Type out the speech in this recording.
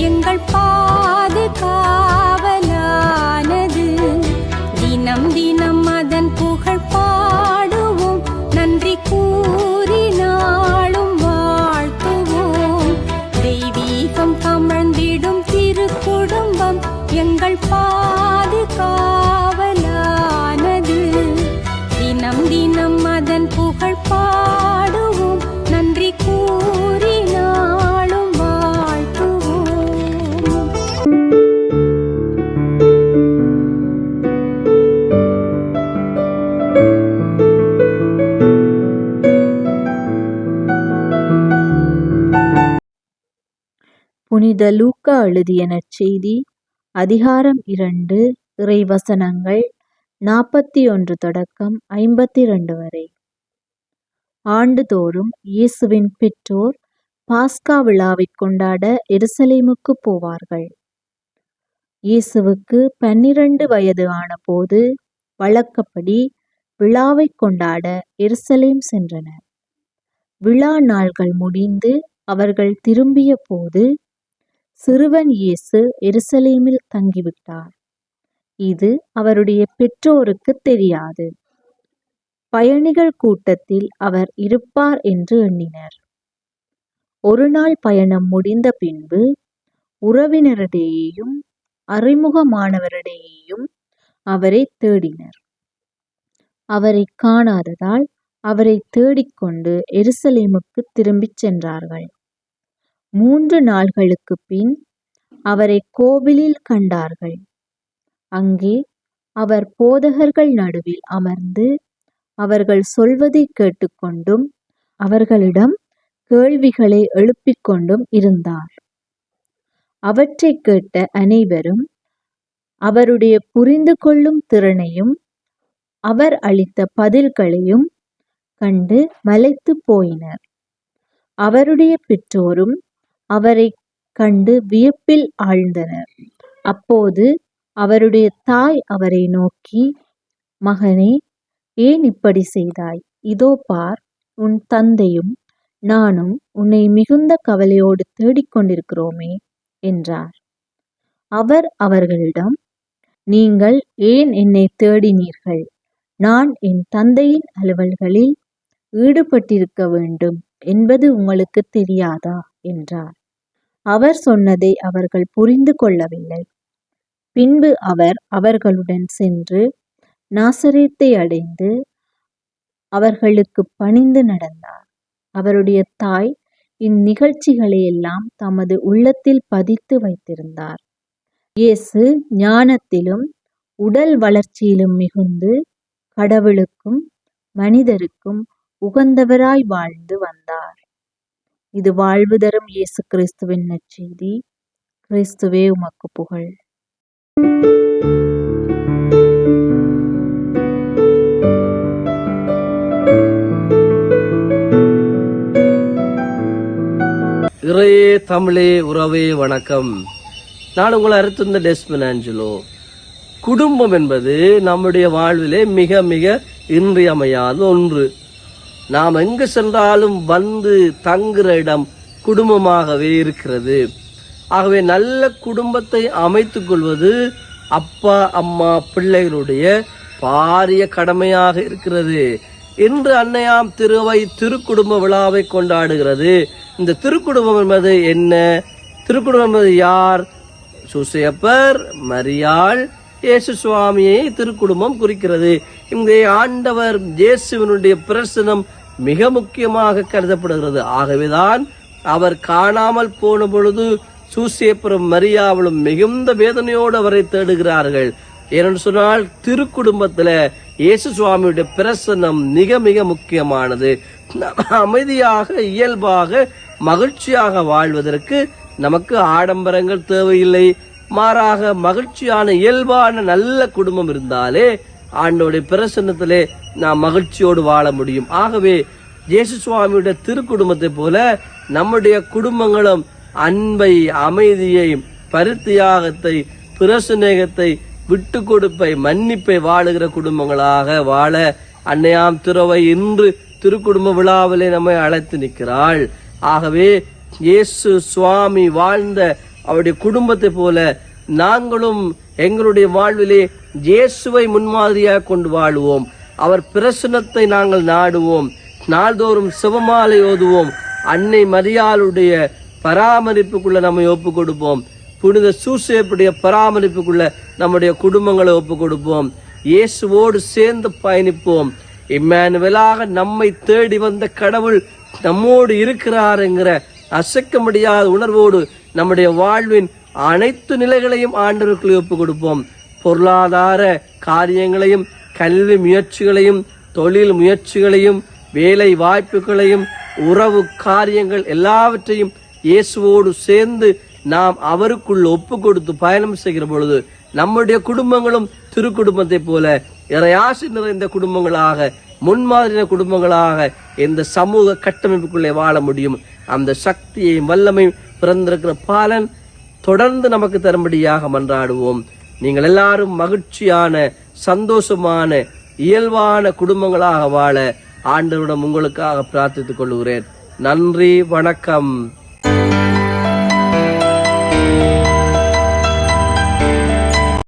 எங்கள் பாதுகாவலானது. தினம் தினம் அதன் புகழ் பாடுவோம். நன்றி கூறி நாளும் வாழ்த்துவோம். தெய்வீகம் கமழ்ந்திடும் திருக்குடும்பம் எங்கள் பாதுகாவலானது. தினம் தினம் அதன் புகழ் பா புனித லூக்கா எழுதிய நற்செய்தி அதிகாரம் இரண்டு இறைவசனங்கள் நாற்பத்தி ஒன்று தொடக்கம் ஐம்பத்தி இரண்டு வரை. ஆண்டுதோறும் இயேசுவின் பெற்றோர் பாஸ்கா விழாவைக் கொண்டாட எருசலேமுக்கு போவார்கள். இயேசுவுக்கு பன்னிரண்டு வயது ஆனபோது வழக்கப்படி விழாவைக் கொண்டாட எருசலேம் சென்றனர். விழா நாள்கள் முடிந்து அவர்கள் திரும்பிய போது சிறுவன் இயேசு எருசலேமில் தங்கிவிட்டார். இது அவருடைய பெற்றோருக்கு தெரியாது. பயணிகள் கூட்டத்தில் அவர் இருப்பார் என்று எண்ணினர். ஒரு நாள் பயணம் முடிந்த பின்பு உறவினரிடையேயும் அறிமுகமானவரிடையேயும் அவரை தேடினர். அவரை காணாததால் அவரை தேடிக்கொண்டு எருசலேமுக்கு திரும்பிச் சென்றார்கள். மூன்று நாள்களுக்கு பின் அவரை கோவிலில் கண்டார்கள். அங்கே அவர் போதகர்கள் நடுவில் அமர்ந்து அவர்கள் சொல்வதை கேட்டுக்கொண்டும் அவர்களிடம் கேள்விகளை எழுப்பிக் கொண்டும் இருந்தார். அவற்றை கேட்ட அனைவரும் அவருடைய புரிந்து கொள்ளும் திறனையும் அவர் அளித்த பதில்களையும் கண்டு மலைத்து போயினர். அவருடைய பெற்றோரும் அவரை கண்டு வியப்பில் ஆழ்ந்தனர். அப்போது அவருடைய தாய் அவரை நோக்கி மகனே ஏன் இப்படி செய்தாய்? இதோ பார் உன் தந்தையும் நானும் உன்னை மிகுந்த கவலையோடு தேடிக்கொண்டிருக்கிறோமே என்றார். அவர் அவர்களிடம் நீங்கள் ஏன் என்னை தேடினீர்கள்? நான் என் தந்தையின் அலுவல்களில் ஈடுபட்டிருக்க வேண்டும் என்பது உங்களுக்கு தெரியாதா? என்றார். அவர் சொன்னதை அவர்கள் புரிந்து கொள்ளவில்லை. பின்பு அவர் அவர்களுடன் சென்று நாசரேத்தை அடைந்து அவர்களுக்கு பணிந்து நடந்தார். அவருடைய தாய் இந்நிகழ்ச்சிகளை எல்லாம் தமது உள்ளத்தில் பதித்து வைத்திருந்தார். இயேசு ஞானத்திலும் உடல் வளர்ச்சியிலும் மிகுந்து கடவுளுக்கும் மனிதருக்கும் உகந்தவராய் வாழ்ந்து வந்தார். இது வாழ்வு தரும் இயேசு கிறிஸ்துவின் நற்செய்தி. கிறிஸ்துவே உமக்கு புகழ். இறையே தமிழே உறவே வணக்கம். நான் உங்களை அறுத்திருந்த டெஸ்மன் ஆஞ்சலோ. குடும்பம் என்பது நம்முடைய வாழ்விலே மிக மிக இன்றியமையாத ஒன்று. நாம் எங்கு சென்றாலும் வந்து தங்குற இடம் குடும்பமாகவே இருக்கிறது. ஆகவே நல்ல குடும்பத்தை அமைத்து கொள்வது அப்பா அம்மா பிள்ளைகளுடைய பாரிய கடமையாக இருக்கிறது. இன்று அன்னையாம் திருவை திருக்குடும்ப விழாவை கொண்டாடுகிறது. இந்த திருக்குடும்பம் என்பது என்ன? திருக்குடும்பம் என்பது யார்? சுசையப்பர் மரியாள் இயேசு சுவாமியை திருக்குடும்பம் குறிக்கிறது. இங்கே ஆண்டவர் இயேசுவினுடைய பிரசனம் மிக முக்கியமாக கருதப்படுகிறது. ஆகவேதான் அவர் காணாமல் போன பொழுது சூசியப்புறம் மரியாவளும் மிகுந்த வேதனையோடு அவரை தேடுகிறார்கள். ஏனென்று சொன்னால் திருக்குடும்பத்தில் இயேசு சுவாமியுடைய பிரசன்னம் மிக மிக முக்கியமானது. அமைதியாக இயல்பாக மகிழ்ச்சியாக வாழ்வதற்கு நமக்கு ஆடம்பரங்கள் தேவையில்லை. மாறாக மகிழ்ச்சியான இயல்பான நல்ல குடும்பம் இருந்தாலே ஆண்டோடைய பிரசன்னத்திலே நாம் மகிழ்ச்சியோடு வாழ முடியும். ஆகவே இயேசு சுவாமியுடைய திருக்குடும்பத்தை போல நம்முடைய குடும்பங்களும் அன்பை அமைதியை பருத்தியாகத்தை பிரசுநேகத்தை விட்டு கொடுப்பை மன்னிப்பை வாழுகிற குடும்பங்களாக வாழ அன்னையாம் துறவை இன்று திருக்குடும்ப விழாவிலே நம்மை அழைத்து நிற்கிறாள். ஆகவே இயேசு சுவாமி வாழ்ந்த அவருடைய குடும்பத்தை போல நாங்களும் எங்களுடைய வாழ்விலே இயேசுவை முன்மாதிரியாக கொண்டு வாழுவோம். அவர் பிரசனத்தை நாங்கள் நாடுவோம். நாள்தோறும் சிவமாலை ஓதுவோம். அன்னை மரியாளுடைய பராமரிப்புக்குள்ள நம்மை ஒப்பு கொடுப்போம் புனித சூசேப்புடைய பராமரிப்புக்குள்ள நம்முடைய குடும்பங்களை ஒப்பு கொடுப்போம் இயேசுவோடு சேர்ந்து பயணிப்போம். இம்மானுவலாக நம்மை தேடி வந்த கடவுள் நம்மோடு இருக்கிறார் என்கிற அசைக்க முடியாத உணர்வோடு நம்முடைய வாழ்வின் அனைத்து நிலைகளையும் ஆண்டவருக்கு ஒப்புக் கொடுப்போம். பொருளாதார காரியங்களையும் கல்வி முயற்சிகளையும் தொழில் முயற்சிகளையும் வேலை வாய்ப்புகளையும் உறவு காரியங்கள் எல்லாவற்றையும் இயேசுவோடு சேர்ந்து நாம் அவருக்குள் ஒப்பு கொடுத்து பயணம் செய்கிற பொழுது நம்முடைய குடும்பங்களும் திருக்குடும்பத்தைப் போல இறையாசி நிறைந்த குடும்பங்களாக முன்மாதிரின குடும்பங்களாக இந்த சமூக கட்டமைப்புக்குள்ளே வாழ முடியும். அந்த சக்தியையும் வல்லமையும் பிறந்திருக்கிற பாலன் தொடர்ந்து நமக்கு தரும்படியாக மன்றாடுவோம். நீங்கள் எல்லாரும் மகிழ்ச்சியான சந்தோஷமான இயல்பான குடும்பங்களாக வாழ ஆண்டவரிடம் உங்களுக்காக பிரார்த்தித்துக் கொள்கிறேன். நன்றி வணக்கம்.